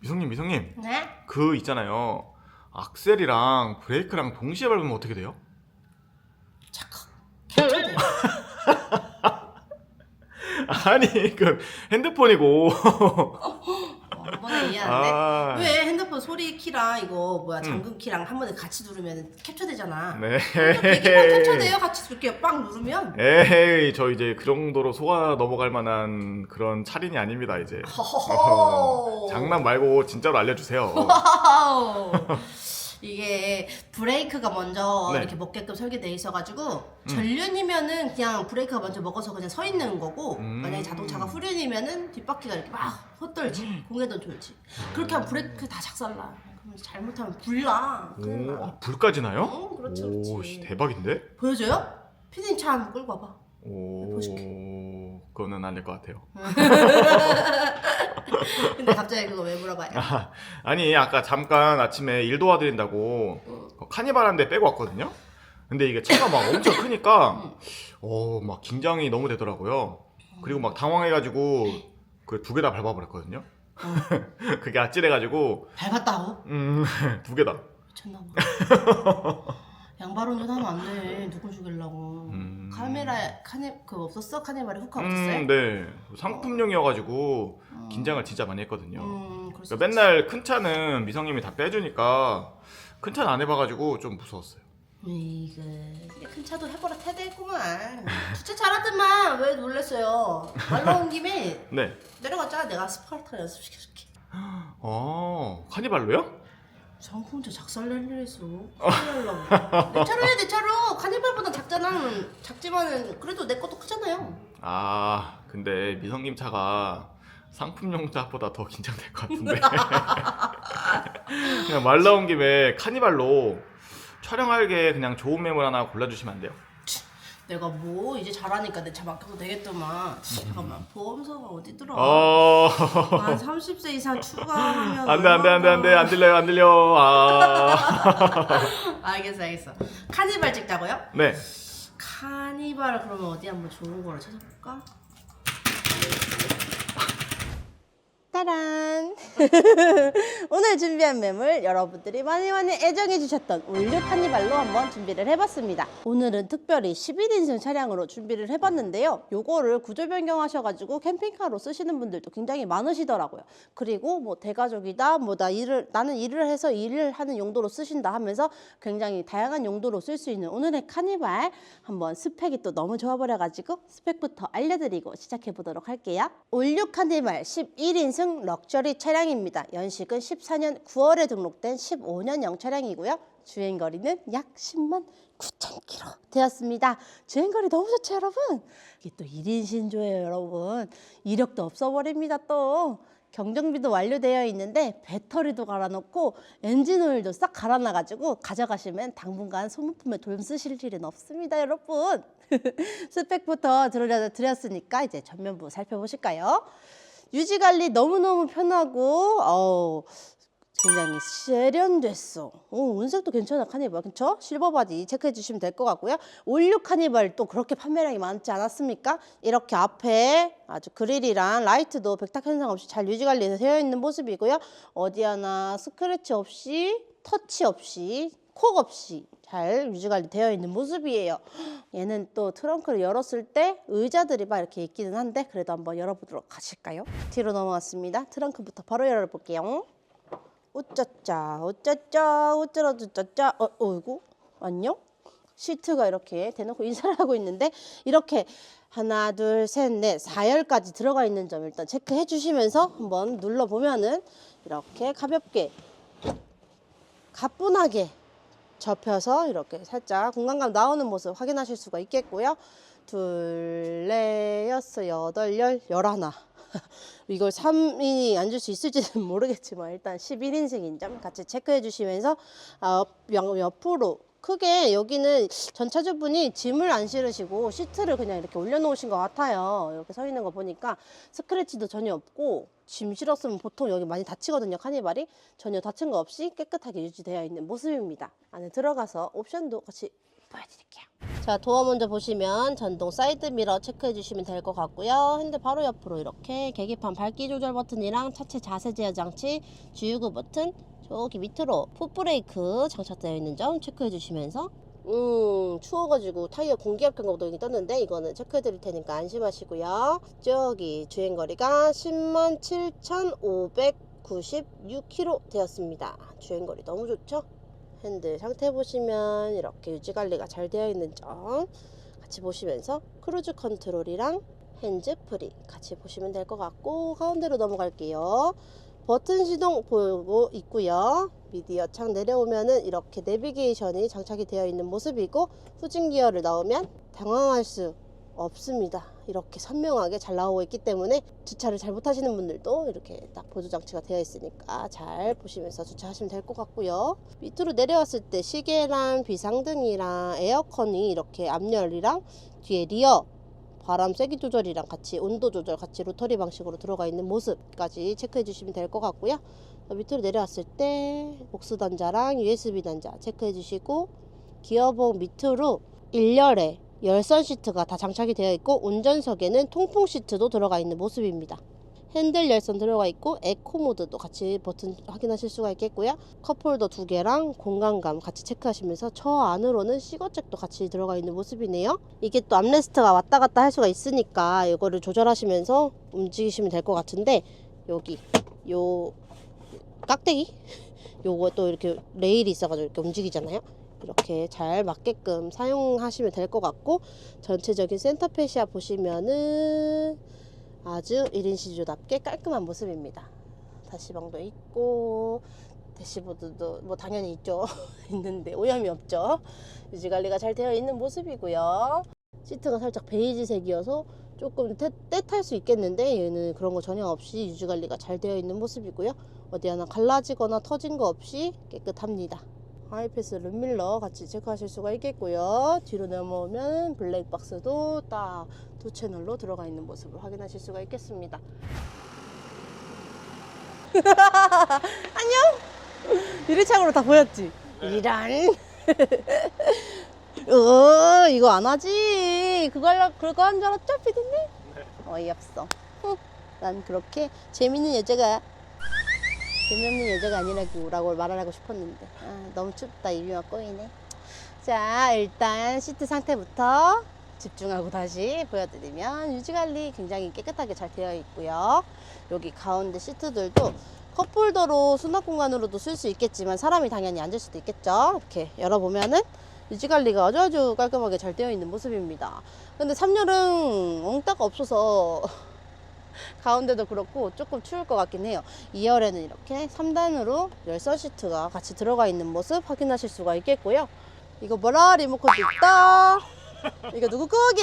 미성님, 미성님, 네? 그 있잖아요. 악셀이랑 브레이크랑 동시에 밟으면 어떻게 돼요? 착각. 아니, 그 핸드폰이고. 어, 이해하는데? 아, 왜 핸드폰 소리 키랑 이거 뭐야 잠금 키랑 한 번에 같이 누르면 캡처되잖아. 되게 네. 캡처돼요. 같이 이렇게 빵 누르면. 에이, 저 이제 그 정도로 속아 넘어갈 만한 그런 차린이 아닙니다, 이제. 허허허. 장난 말고 진짜로 알려주세요. 와우. 이게 브레이크가 먼저 네. 이렇게 먹게끔 설계돼 있어가지고 전륜이면은 그냥 브레이크가 먼저 먹어서 그냥 서 있는 거고 음. 만약에 자동차가 후륜이면은 뒷바퀴가 이렇게 막 헛돌지 공에도 돌지 그렇게 하면 브레이크 다 작살나 그러면 잘못하면 불나 큰일 오, 나 아, 불까지 나요? 응, 그렇지, 오, 그렇지. 씨, 대박인데? 보여줘요? 피디님 차 한번 끌고 와봐 오, 보여줄게. 그거는 아닐 것 같아요. 근데 갑자기 그거 왜 물어봐요? 아, 아니, 아까 잠깐 아침에 일 도와드린다고 응. 어, 카니발 한대 빼고 왔거든요? 근데 이게 차가 막 엄청 크니까, 어, 막 긴장이 너무 되더라고요. 그리고 막 당황해가지고 그 두 개 다 밟아버렸거든요? 그게 아찔해가지고, 밟았다고? 음, 두 개 다. 미쳤나 봐 양발 운전하면 안 돼 누굴 죽이려고 음. 카메라 카네 그 없었어 카네발에 후카 없었어요? 음, 네. 상품용이어가지고 음. 긴장을 진짜 많이 했거든요. 음, 그럴 수 그러니까 있지. 맨날 큰 차는 미성님이 다 빼주니까 큰 차는 안 해봐가지고 좀 무서웠어요. 이거 이게 큰 차도 해보라 태대했구만 주차 잘하더만 왜 놀랬어요 말 나온 김에 네. 내려갔잖아 내가 스파르타 연습시켜줄게 어, 카니발로요? 상품제 작살낼 일 있어. 큰일 날라고. 내 차로 해 내 차로 카니발보다 작잖아. 작지만은 그래도 내 것도 크잖아요. 아, 근데 미성님 차가 상품용 차보다 더 긴장될 것 같은데. 그냥 말 나온 김에 카니발로 촬영할 게 그냥 좋은 매물 하나 골라주시면 안 돼요? 내가 뭐 이제 잘하니까 내 차 맡겨도 되겠더만 잠깐만 보험사가 어디더라 어, 한 30세 이상 추가하면 안 돼, 안 돼, 안 돼, 안 돼, 안 들려요, 안 들려. 아, 알겠어 알겠어 카니발 찍자고요? 네. 카니발 그러면 어디 한번 좋은 거를 찾아볼까? 따란. 오늘 준비한 매물 여러분들이 많이 많이 애정해 주셨던 올류 카니발로 한번 준비를 해봤습니다. 오늘은 특별히 11인승 차량으로 준비를 해봤는데요. 요거를 구조 변경하셔가지고 캠핑카로 쓰시는 분들도 굉장히 많으시더라고요. 그리고 뭐 대가족이다 뭐 나 일을 나는 일을 해서 일을 하는 용도로 쓰신다 하면서 굉장히 다양한 용도로 쓸 수 있는 오늘의 카니발 한번 스펙이 또 너무 좋아 버려가지고 스펙부터 알려드리고 시작해 보도록 할게요. 올류 카니발 11인승 럭셔리 차량입니다. 연식은 14년 9월에 등록된 15년형 차량이고요. 주행거리는 약 10만 9천 킬로 되었습니다. 주행거리 너무 좋죠, 여러분? 이게 또 1인 신조예요, 여러분. 이력도 없어버립니다, 또. 경정비도 완료되어 있는데 배터리도 갈아놓고 엔진 오일도 싹 갈아놔가지고 가져가시면 당분간 소모품에 돈 쓰실 일은 없습니다 여러분 스펙부터 들려드렸으니까 이제 전면부 살펴보실까요 유지 관리 너무너무 편하고 어우 굉장히 세련됐어. 오, 은색도 괜찮아 카니발 그쵸? 실버 바디 체크해 주시면 될 것 같고요. 올류 카니발 또 그렇게 판매량이 많지 않았습니까? 이렇게 앞에 아주 그릴이랑 라이트도 백탁 현상 없이 잘 유지 관리해서 되어 있는 모습이고요. 어디 하나 스크래치 없이 터치 없이 콕 없이 잘 유지 관리 되어 있는 모습이에요. 얘는 또 트렁크를 열었을 때 의자들이 막 이렇게 있기는 한데 그래도 한번 열어보도록 하실까요? 뒤로 넘어갔습니다. 트렁크부터 바로 열어볼게요. 우짜짜 우짜짜 우짜라짜짜 어 어이구 안녕 시트가 이렇게 대놓고 인사를 하고 있는데 이렇게 하나 둘 셋넷 4열까지 들어가 있는 점 일단 체크해 주시면서 한번 눌러 보면은 이렇게 가볍게 가뿐하게 접혀서 이렇게 살짝 공간감 나오는 모습 확인하실 수가 있겠고요. 둘, 넷, 여섯, 여덟, 열, 열하나. 이걸 3인이 앉을 수 있을지는 모르겠지만 일단 11인승인 점 같이 체크해 주시면서 아, 옆, 옆으로 크게 여기는 전차주분이 짐을 안 실으시고 시트를 그냥 이렇게 올려놓으신 것 같아요. 이렇게 서 있는 거 보니까 스크래치도 전혀 없고 짐 실었으면 보통 여기 많이 다치거든요. 카니발이 전혀 다친 거 없이 깨끗하게 유지되어 있는 모습입니다. 안에 들어가서 옵션도 같이 보여드릴게요. 자, 도어 먼저 보시면 전동 사이드 미러 체크해 주시면 될 것 같고요. 핸들 바로 옆으로 이렇게 계기판 밝기 조절 버튼이랑 차체 자세 제어 장치, 주유구 버튼, 저기 밑으로 풋브레이크 장착되어 있는 점 체크해 주시면서 음 추워가지고 타이어 공기압 여기 떴는데 이거는 체크해 드릴 테니까 안심하시고요. 저기 주행거리가 10만 7,596km 되었습니다. 주행거리 너무 좋죠? 핸들 상태 보시면 이렇게 유지관리가 잘 되어 있는 점 같이 보시면서 크루즈 컨트롤이랑 핸즈 프리 같이 보시면 될 것 같고 가운데로 넘어갈게요. 버튼 시동 보고 있고요. 미디어 창 내려오면은 이렇게 내비게이션이 장착이 되어 있는 모습이고 후진 기어를 넣으면 당황할 수 없습니다. 이렇게 선명하게 잘 나오고 있기 때문에 주차를 잘 못하시는 분들도 이렇게 딱 보조 장치가 되어 있으니까 잘 보시면서 주차하시면 될 것 같고요. 밑으로 내려왔을 때 시계랑 비상등이랑 에어컨이 이렇게 앞열이랑 뒤에 리어 바람 세기 조절이랑 같이 온도 조절 같이 로터리 방식으로 들어가 있는 모습까지 체크해 주시면 될 것 같고요. 밑으로 내려왔을 때 복스 단자랑 USB 단자 체크해 주시고 기어봉 밑으로 일렬에 열선 시트가 다 장착이 되어 있고 운전석에는 통풍 시트도 들어가 있는 모습입니다. 핸들 열선 들어가 있고 에코 모드도 같이 버튼 확인하실 수가 있겠고요. 컵홀더 두 개랑 공간감 같이 체크하시면서 저 안으로는 시거잭도 같이 들어가 있는 모습이네요. 이게 또 암레스트가 왔다 갔다 할 수가 있으니까 이거를 조절하시면서 움직이시면 될 것 같은데 여기 요 깍대기 요거 또 이렇게 레일이 있어가지고 이렇게 움직이잖아요. 이렇게 잘 맞게끔 사용하시면 될 것 같고 전체적인 센터페시아 보시면은 아주 1인 시조답게 깔끔한 모습입니다. 다시방도 있고 대시보드도 뭐 당연히 있죠. 있는데 오염이 없죠. 유지 관리가 잘 되어 있는 모습이고요. 시트가 살짝 베이지색이어서 조금 때, 때탈 수 있겠는데 얘는 그런 거 전혀 없이 유지 관리가 잘 되어 있는 모습이고요. 어디 하나 갈라지거나 터진 거 없이 깨끗합니다. 하이패스 룸밀러 같이 체크하실 수가 있겠고요. 뒤로 넘어오면 블랙박스도 딱 두 채널로 들어가 있는 모습을 확인하실 수가 있겠습니다. 안녕. 유리창으로 다 보였지? 이란. 어, 이거 안 하지. 그걸 그거 한 줄 알았죠, 피디님? 어이없어. 후, 난 그렇게 재밌는 여자가 재미없는 여자가 아니라고 말하고 싶었는데 아, 너무 춥다 막 꼬이네. 자, 일단 시트 상태부터 집중하고 다시 보여드리면 유지관리 굉장히 깨끗하게 잘 되어 있고요. 여기 가운데 시트들도 컵홀더로 수납 공간으로도 쓸 수 있겠지만 사람이 당연히 앉을 수도 있겠죠. 이렇게 열어보면은 유지관리가 아주 아주 깔끔하게 잘 되어 있는 모습입니다. 근데 3열은 엉따가 없어서 가운데도 그렇고 조금 추울 것 같긴 해요. 2열에는 이렇게 3단으로 열선 시트가 같이 들어가 있는 모습 확인하실 수가 있겠고요. 이거 뭐라 리모컨도 있다. 이거 누구 거기?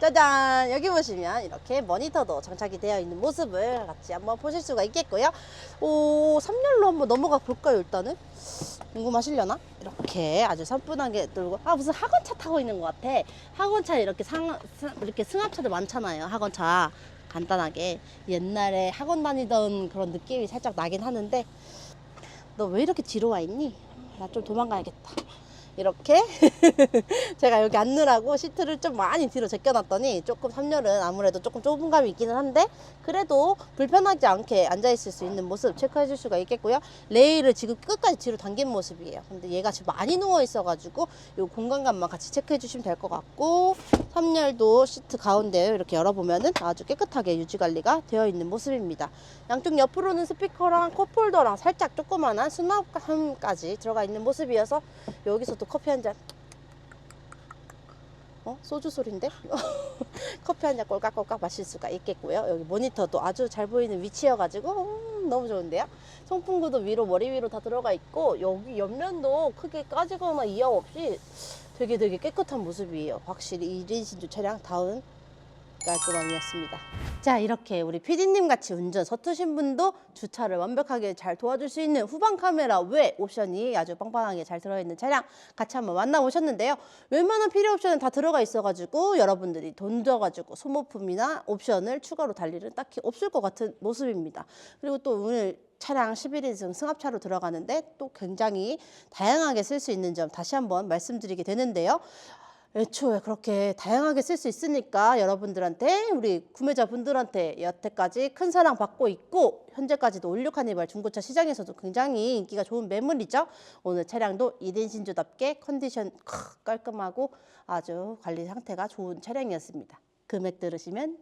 짜잔! 여기 보시면 이렇게 모니터도 장착이 되어 있는 모습을 같이 한번 보실 수가 있겠고요. 오, 3열로 한번 넘어가 볼까요, 일단은? 궁금하시려나? 이렇게 아주 선분하게 들고 아 무슨 학원차 타고 있는 것 같아. 학원차 이렇게 상, 상- 이렇게 승합차들 많잖아요. 학원차 간단하게 옛날에 학원 다니던 그런 느낌이 살짝 나긴 하는데 너 왜 이렇게 뒤로 와 있니? 나 좀 도망가야겠다. 이렇게 제가 여기 앉느라고 시트를 좀 많이 뒤로 제껴놨더니 조금 3열은 아무래도 조금 좁은 감이 있기는 한데 그래도 불편하지 않게 앉아있을 수 있는 모습 체크해 줄 수가 있겠고요. 레일을 지금 끝까지 뒤로 당긴 모습이에요. 근데 얘가 지금 많이 누워 있어 가지고 이 공간감만 같이 체크해 주시면 될 것 같고 3열도 시트 가운데 이렇게 열어보면은 아주 깨끗하게 유지 관리가 되어 있는 모습입니다. 양쪽 옆으로는 스피커랑 컵홀더랑 살짝 조그만한 수납함까지 들어가 있는 모습이어서 여기서 또 커피 한 잔. 어? 소주 소리인데? 커피 한 잔 꼴깍꼴깍 마실 수가 있겠고요. 여기 모니터도 아주 잘 보이는 위치여가지고 음, 너무 좋은데요. 송풍구도 위로 머리 위로 다 들어가 있고 여기 옆면도 크게 까지거나 이염 없이 되게 되게 깨끗한 모습이에요. 확실히 1인 신주 차량 다운 깔끔함이었습니다. 자 이렇게 우리 PD님 같이 운전 서투신 분도 주차를 완벽하게 잘 도와줄 수 있는 후방 카메라 외 옵션이 아주 빵빵하게 잘 들어있는 차량 같이 한번 만나보셨는데요. 웬만한 필요 옵션은 다 들어가 있어가지고 여러분들이 돈 줘가지고 소모품이나 옵션을 추가로 달 일은 딱히 없을 것 같은 모습입니다. 그리고 또 오늘 차량 11인승 승합차로 들어가는데 또 굉장히 다양하게 쓸 수 있는 점 다시 한번 말씀드리게 되는데요. 애초에 그렇게 다양하게 쓸 수 있으니까 여러분들한테 우리 구매자분들한테 여태까지 큰 사랑 받고 있고 현재까지도 올류 카니발 중고차 시장에서도 굉장히 인기가 좋은 매물이죠. 오늘 차량도 1인 신조답게 컨디션 크, 깔끔하고 아주 관리 상태가 좋은 차량이었습니다. 금액 들으시면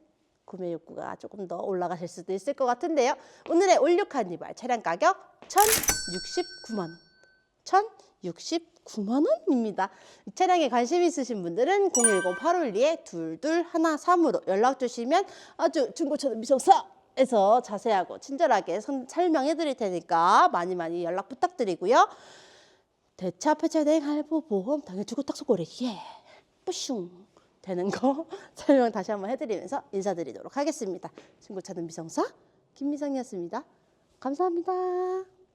구매 욕구가 조금 더 올라가실 수도 있을 것 같은데요. 오늘의 올류 카니발 차량 가격 1,069만 원. 1,069만 원입니다. 이 차량에 관심 있으신 분들은 010-852-2213으로 연락 주시면 아주 중고차는 미성사 에서 자세하고 친절하게 선- 설명해 드릴 테니까 많이 많이 연락 부탁드리고요. 대차 폐차 대행 할부 보험 당연 주고 딱 소고리 예 뿌슝 되는 거 설명 다시 한번 해드리면서 인사드리도록 하겠습니다. 중고차는 미성사 김미성이었습니다. 감사합니다.